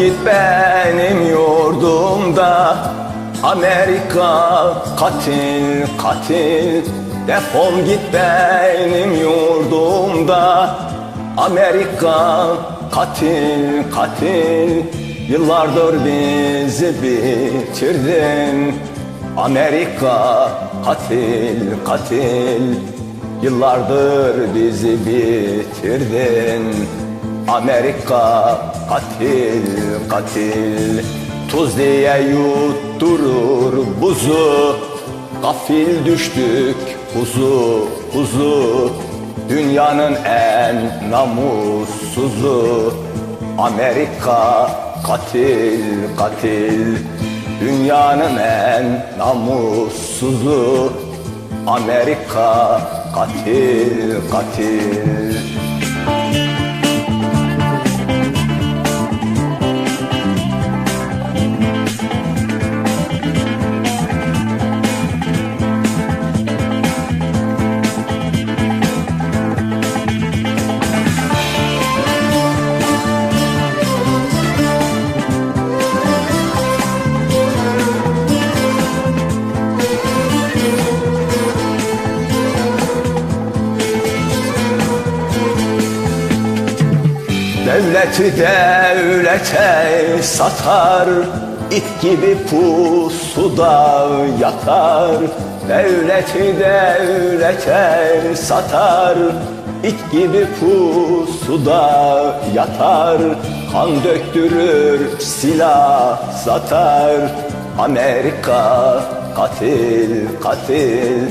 Git benim yurdumda Amerika katil katil. Defol git benim yurdumda Amerika katil katil. Yıllardır bizi bitirdin. Amerika katil katil. Yıllardır bizi bitirdin Amerika katil katil. Tuz diye yutturur buzu. Gafil düştük huzu huzu Dünyanın en namussuzu. Amerika katil katil. Dünyanın en namussuzu. Amerika katil katil Devleti devlete satar it gibi pusuda yatar. Devleti devlete satar it gibi pusuda yatar. Kan döktürür silah satar. Amerika katil katil.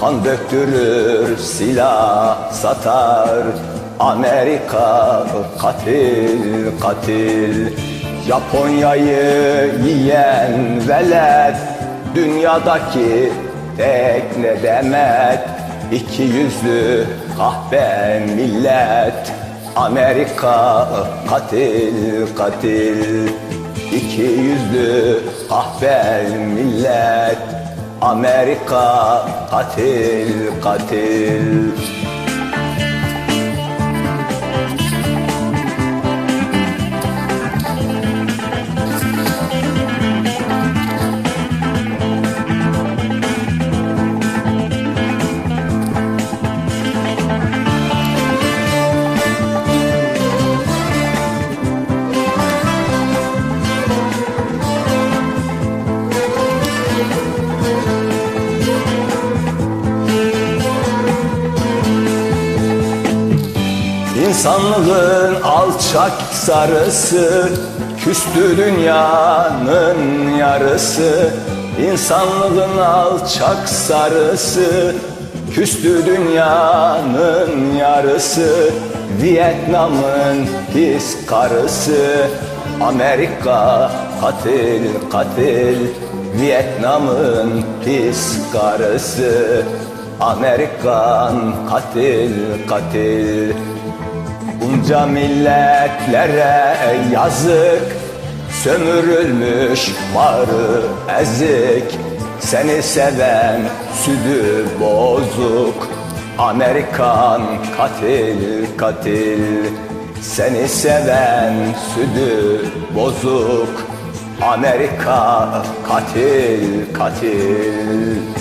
Kan döktürür silah satar Amerika katil katil. Japonya'yı yiyen velet Dünyadaki tek ne demet İki yüzlü kahpe millet. Amerika katil katil. İki yüzlü kahpe millet. Amerika katil katil İnsanlığın alçak sarısı Küstü dünyanın yarısı. İnsanlığın alçak sarısı Küstü dünyanın yarısı. Vietnam'ın pis karısı Amerika katil katil. Vietnam'ın pis karısı Amerikan katil katil Bunca milletlere yazık. Sömürülmüş varı ezik. Seni seven südü bozuk. Amerikan katil katil. Seni seven südü bozuk. Amerika katil katil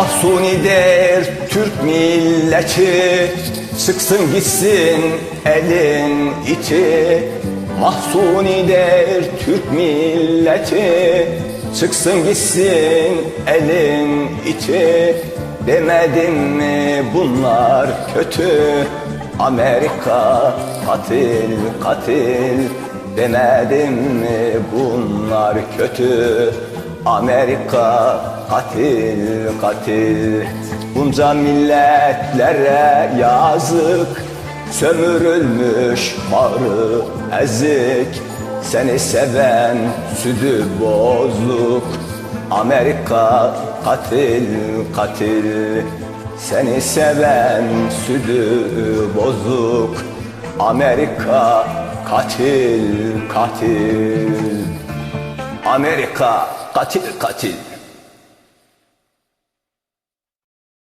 Mahsunidir Türk milleti. Sıksın gitsin elin içi Mahsunidir Türk milleti. Çıksın gitsin elin içi Demedim mi bunlar kötü? Amerika katil katil. Demedim mi bunlar kötü Amerika katil katil. Bunca milletlere yazık. Sömürülmüş karı ezik. Seni seven südü bozuk. Amerika katil katil. Seni seven südü bozuk. Amerika katil katil. Amerika katil katil